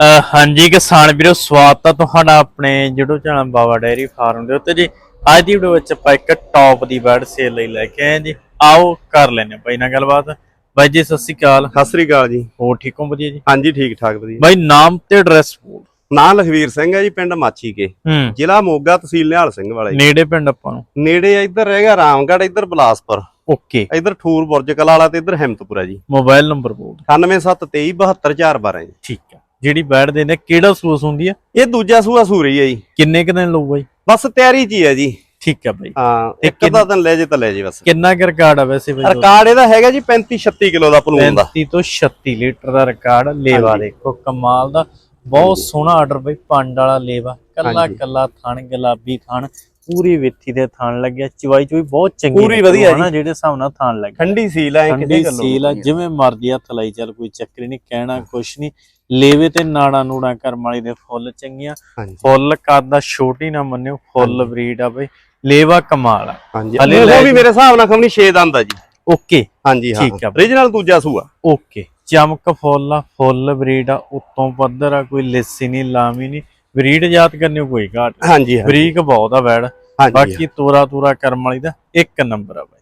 ਹਾਂਜੀ ਕਿਸਾਨ ਵੀਰੋ ਸਵਾਗਤ ਹੈ ਤੁਹਾਡਾ ਆਪਣੇ YouTube channel Baba dairy farm ਦੇ ਉੱਤੇ ਜੀ। ਅੱਜ ਦੀ ਵੀਡੀਓ ਵਿੱਚ ਆਪਾਂ ਇੱਕ ਟੌਪ ਦੀ ਬਰਡ ਸੇਲ ਲਈ ਲੈ ਕੇ ਆਏ ਜੀ। ਆਓ ਕਰ ਲੈਨੇ ਬਾਈ ਨਾਲ ਗੱਲਬਾਤ। ਬਾਈ ਜੀ ਸਤਿ ਸ਼੍ਰੀ ਅਕਾਲ। ਸਤਿ ਸ੍ਰੀ ਅਕਾਲ ਜੀ। ਹੋਰ ਠੀਕ ਹੋ ਵਧੀਆ ਜੀ? ਹਾਂਜੀ ਠੀਕ ਠਾਕ ਵਧੀਆ। ਬਾਈ ਨਾਮ ਤੇ ਐਡਰੈਸ ਬੋਲ। ਨਾਂ ਲਖਵੀਰ ਸਿੰਘ ਹੈ ਜੀ ਪਿੰਡ ਮਾਛੀ ਕੇ। ਹੂੰ। ਜ਼ਿਲ੍ਹਾ ਮੋਗਾ ਤਹਿਸੀਲ ਨਿਹਾਲ ਸਿੰਘ ਵਾਲਾ ਜੀ। ਨੇੜੇ ਪਿੰਡ ਆਪਾਂ ਨੂੰ। ਨੇੜੇ ਇੱਧਰ ਰਹੇਗਾ ਰਾਮਗੜ੍ਹ ਇੱਧਰ ਬਲਾਸਪੁਰ। ਓਕੇ। ਇੱਧਰ ਠੂਰ ਬੁਰਜ ਕਲਾ ਵਾਲਾ ਤੇ ਇੱਧਰ ਹਿੰਮਤਪੁਰਾ ਜੀ। ਮੋਬਾਈਲ ਨੰਬਰ ਬੋਲ। 9723272412 ਜੀ। ਠੀਕ ਹੈ ਜਿਹੜੀ ਬੈਡ ਦੇ ਨੇ ਕਿਹੜਾ ਸੂਸ ਹੁੰਦੀ ਹੈ ਇਹ ਦੂਜਾ ਸੂਆ ਸੂਰੀ ਹੈ ਜੀ। ਕਿੰਨੇ ਕੁ ਦਿਨ ਲਊ ਬਾਈ ਬਸ ਤਿਆਰੀ 'ਚ ਹੀ ਹੈ ਜੀ। ਠੀਕ ਹੈ ਬਾਈ। ਹਾਂ ਇੱਕ ਅੱਧਾ ਦਿਨ ਲੈ ਜੇ ਤਾਂ ਲੈ ਜੇ ਬਸ। ਕਿੰਨਾ ਕੁ ਰਿਕਾਰਡ ਆ ਵੈਸੇ ਬਾਈ ਰਿਕਾਰਡ ਇਹਦਾ ਹੈਗਾ ਜੀ 35 36 ਕਿਲੋ ਦਾ ਪਲੂਨ ਦਾ। 35 ਤੋਂ 36 ਲੀਟਰ ਦਾ ਰਿਕਾਰਡ ਲੇਵਾ। ਦੇਖੋ ਕਮਾਲ ਦਾ। ਬਹੁਤ ਸੋਹਣਾ ਆਰਡਰ ਬਈ ਪੰਡ ਵਾਲਾ ਲੇਵਾ। ਕੱਲਾ। ਕੱਲਾ ਥਣ ਗੁਲਾਬੀ ਥਣ। ਪੂਰੀ ਵਿੱਥੀ ਦੇ ਥਣ ਲੱਗਿਆ ਚਵਾਈ ਚੋਈ ਬਹੁਤ ਚੰਗੀ ਪੂਰੀ ਵਧੀਆ ਹਨਾ ਜਿਹੜੇ ਹਿਸਾਬ ਨਾਲ ਥਣ ਲੱਗਿਆ ਠੰਡੀ ਸੀਲ ਕਿਸੇ ਠੰਡੀ ਗੱਲੋਂ ਸੀਲ ਆ ਜਿਵੇਂ ਮਰਜ਼ੀ ਹੱਥ ਲਾਈ ਚੱਲ ਕੋਈ ਚੱਕਰ ਨਹੀਂ ਕਹਿਣਾ ਕੁਛ ਨਹੀਂ। ਲੇਵੇ ਤੇ ਨਾੜਾ ਨੂੜਾ ਕਰਮ ਵਾਲੀ ਦੇ ਫੁੱਲ ਚੰਗੀਆਂ। ਫੁੱਲ ਕੱਦ ਦਾ ਛੋਟੀ ਨਾ ਮੰਨਿਓ ਫੁੱਲ ਬਰੀਡ ਆ ਬਈ ਲੇਵਾ ਕਮਾਲ ਆ। ਹਾਂਜੀ। ਉਹ ਵੀ ਜੀ। ਮੇਰੇ ਹਿਸਾਬ ਨਾਲ ਖਮਣੀ 6 ਦੰਦ ਆ ਜੀ। ਓਕੇ। ਹਾਂਜੀ ਹਾਂ। ਠੀਕ ਆ। origignal ਦੂਜਾ ਸੂਆ। ਓਕੇ। ਚਮਕ ਫੁੱਲ ਆ ਫੁੱਲ ਬਰੀਡ ਆ ਉੱਤੋਂ ਪੱਧਰ ਆ ਕੋਈ ਲਿੱਸੀ ਨਹੀਂ ਲਾਮੀ ਨਹੀਂ। ਬਰੀਡ ਯਾਦ ਕਰਨੀ ਕੋਈ ਘਾਟ। ਹਾਂਜੀ ਹਾਂ ਬਰੀਕ ਬਹੁਤ ਆ ਵੈੜ। ਹਾਂਜੀ। ਬਾਕੀ ਤੋਰਾ ਤੋਰਾ ਕਰਮ ਵਾਲੀ ਦਾ ਇੱਕ ਨੰਬਰ ਆ ਬਾਈ।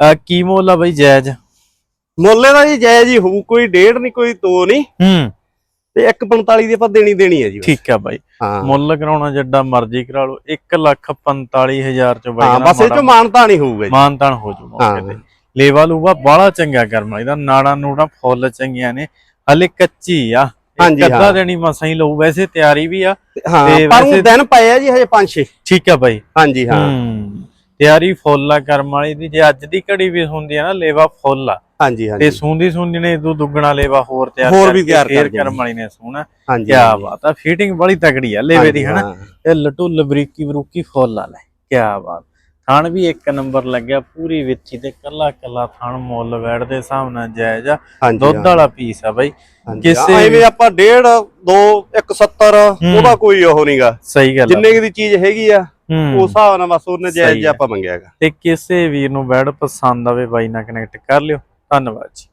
ਆ ਕੀ ਮੁੱਲ ਆ ਬਾਈ ਜਾਇਜ਼ ਮੁੱਲੇ ਦਾ ਜੀ ਜੈ ਜੀ ਹੋਊ ਕੋਈ ਡੇਢ ਨਹੀਂ ਕੋਈ ਦੋ ਨਹੀਂ। ਹੂੰ। ਤੇ 145 ਦੀ ਆਪਾਂ ਦੇਣੀ ਦੇਣੀ ਹੈ ਜੀ। ਠੀਕ ਆ ਬਾਈ। ਹਾਂ। ਮੁੱਲ ਕਰਾਉਣਾ ਜੱਡਾ ਮਰਜ਼ੀ ਕਰਾ ਲਓ 1 ਲੱਖ 45000 ਚ ਬਾਈ ਹਾਂ ਬਸ ਇਹ ਚ ਮਾਨਤਾ ਨਹੀਂ ਹੋਊਗਾ ਜੀ। ਮਾਨਤਾਨ ਹੋ ਜੂ ਮੌਕੇ ਹਾਂ। ਤੇ। ਲੇਵਾ ਲੂਵਾ ਬਾਹਲਾ ਚੰਗਾ ਕਰਮ ਵਾਲੀ ਦਾ ਨਾੜਾ ਨੂੜਾ ਫੁੱਲ ਚੰਗੀਆਂ ਨੇ। ਹਲੇ ਕੱਚੀ ਆ। ਹਾਂਜੀ, ਅੱਧਾ। ਦੇਣੀ ਮਸਾਂ ਹੀ ਲਊ ਵੈਸੇ ਤਿਆਰੀ ਵੀ ਆ ਹਾਂ ਤੇ ਪਰ ਉਹ ਦਿਨ ਪਏ ਆ ਜੀ ਹਜੇ 5-6 ਠੀਕ ਆ ਬਾਈ। ਹਾਂਜੀ ਹਾਂ। ਤਿਆਰੀ ਫੁੱਲ ਆ ਕਰਮ ਵਾਲੀ ਦੀ। ਜੇ ਅੱਜ ਦੀ ਘੜੀ ਵੀ ਹੁੰਦੀ ਆ ਨਾ ਲੇਵਾ ਫੁੱਲ ਆ। ਹਾਂਜੀ ਤੇ ਹਾਂਜੀ ਸੂੰਦੀ ਸੂੰਦੀ ਨੇ ਇਦੋਂ ਦੁੱਗਣਾ ਲੇਵਾ ਹੋਰ ਤਿਆਰ ਹੋਰ ਵੀ ਤਿਆਰ ਕਰ। ਕਰਮ ਵਾਲੀ ਨੇ ਸੋਹਣਾ ਹਾਂਜੀ ਕਿਆ ਬਾਤ ਆ ਫਿਟਿੰਗ ਬੜੀ ਤਗੜੀ ਆ ਲੇਵੇ ਦੀ ਹਨਾ। ਤੇ ਲਟੂ ਲਬਰੀਕੀ ਬਰੂਕੀ ਫੁੱਲ ਆ ਲੈ ਕਿਆ ਬਾਤ। ਥਣ ਵੀ ਇੱਕ ਨੰਬਰ ਲੱਗਿਆ ਪੂਰੀ ਵਿੱਥੀ ਤੇ ਕੱਲਾ ਕੱਲਾ ਥਣ ਮੁੱਲ ਵੈੜ ਦੇ ਹਿਸਾਬ ਨਾਲ ਜਾਇਜ਼ ਆ। ਦੁੱਧ ਵਾਲਾ ਪੀਸ ਆ ਬਾਈ। ਕਿਸੇ- ਐਵੇਂ ਆਪਾਂ 1.5 2 170 ਹੂੰ। ਉਹਦਾ ਕੋਈ ਉਹ ਨਹੀਂਗਾ ਸਹੀ ਗੱਲ ਜਿੰਨੇ ਦੀ ਚੀਜ਼ ਹੈਗੀ ਆ ਉਸ ਹਿਸਾਬ ਨਾਲ ਬਸ ਉਹਨੇ ਜਾਇਜ਼। ਆਪਾਂ ਮੰਗਿਆਗਾ ਤੇ ਕਿਸੇ ਵੀਰ ਨੂੰ ਵੈੜ ਪਸੰਦ ਆਵੇ ਬਾਈ ਨਾਲ ਕਨੈਕਟ ਕਰ ਲਿਓ। ਧੰਨਵਾਦ ਜੀ।